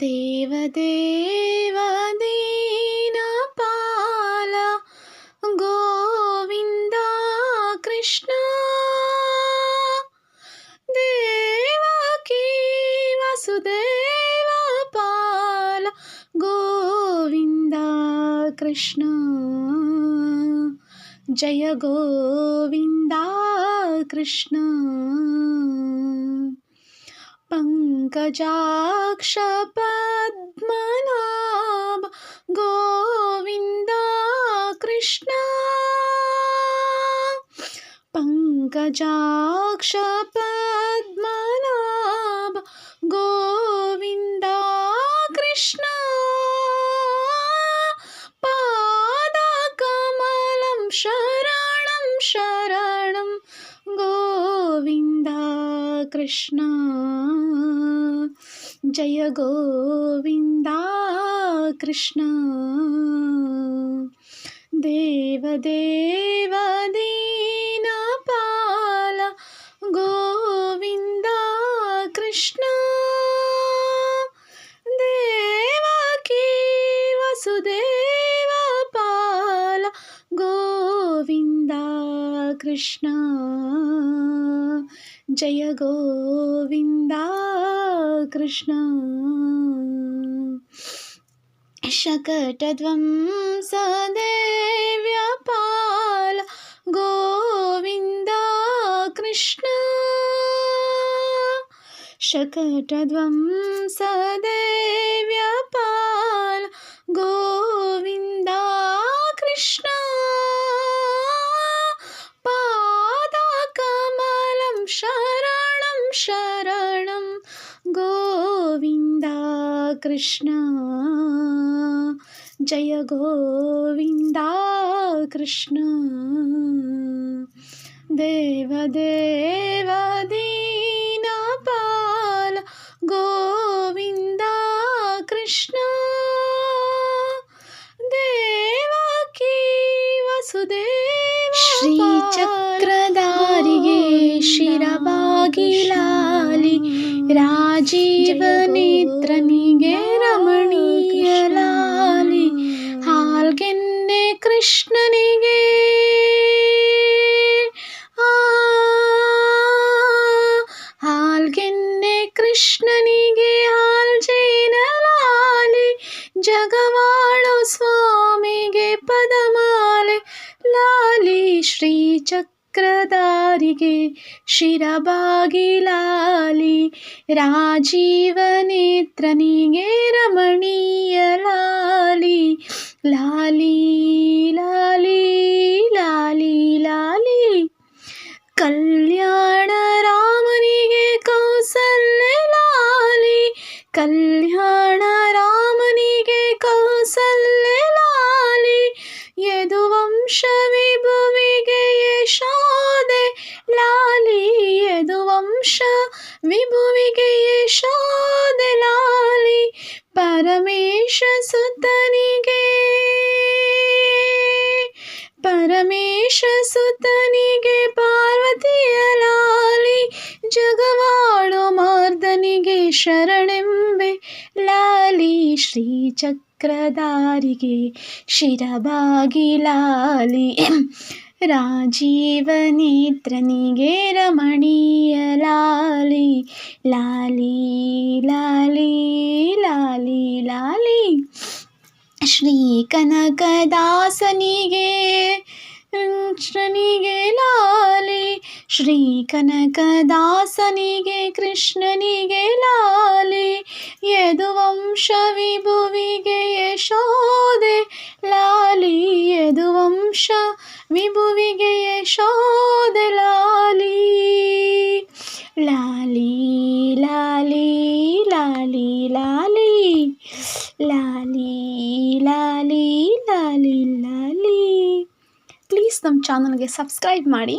देवदेव दीनपाल गोविन्द कृष्ण देवकी वसुदेव पाल गोविन्द कृष्ण जय गोविन्द कृष्ण पङ्कजाक्ष पद्मनाभ गोविन्द कृष्ण पङ्कजाक्ष पद्मनाभ गोविन्द कृष्ण पादकमलं शरणं शरणं गोविन्द कृष्ण జయ గోవిందా కృష్ణ. దేవదేవ దీనపాల గోవిందా కృష్ణ. దేవకీ వసుదేవ పాల గోవిందా కృష్ణ. జయ గోవింద कृष्ण। शकटत्वं सदेव्यपाल गोविन्द कृष्ण। शकटत्वं सदे ಕೃಷ್ಣ ಜಯ ಗೋವಿಂದ ಕೃಷ್ಣ ದೇವ ದೇವ ದೀನ ಪಾಲ ಗೋವಿಂದ ಕೃಷ್ಣ ದೇವಕಿ ವಸುದೇವ ಶ್ರೀಚಕ್ರಧಾರಿಗೆ ಶಿರಬಾಗಿಲಾಲಿ ರಾ जीवनेत्रनगे ರಮಣೀಯಲಾಲಿ ಹಾಲ್ಗೆನ್ನೆ ಕೃಷ್ಣನಿಗೆ ಹಾಲ್ಗೆನ್ನೆ ಕೃಷ್ಣನಿಗೆ आ हाल् कि कृष्णनगे हाल् जेनलानी जगवाण ಶ್ರೀಚಕ್ರಧಾರಿಗೆ ಶಿರಬಾಗಿಲಾಲಿ ರಾಜೀವನೇತ್ರನಿಗೆ ರಮಣೀಯ ಲಾಲಿ ಲಾಲಿ ಲಾಲಿ. ವಿಭುವಿಗೆ ಯಶೋದಲಾಲಿ ಪರಮೇಶ ಸುತನಿಗೆ. ಪರಮೇಶ ಸುತನಿಗೆ ಪಾರ್ವತಿಯ ಲಾಲಿ, ಜಗವಾಳು ಮಾರ್ದನಿಗೆ ಶರಣೆಂಬೆ. ಲಾಲಿ ಶ್ರೀ ಚಕ್ರಧಾರಿಗೆ ಶಿರಬಾಗಿ ಲಾಲಿ राजीवनेत्रनिगे रमणीय लालि लाली लाली लालि। लालि श्रीकनके कृष्ण लालि। श्रीकनकदसे कृष्णनगे लालि। यदुवंशविभव यशोदे ಪ್ಲೀಸ್ ನಮ್ಮ ಚಾನಲ್ಗೆ ಸಬ್ಸ್ಕ್ರೈಬ್ ಮಾಡಿ.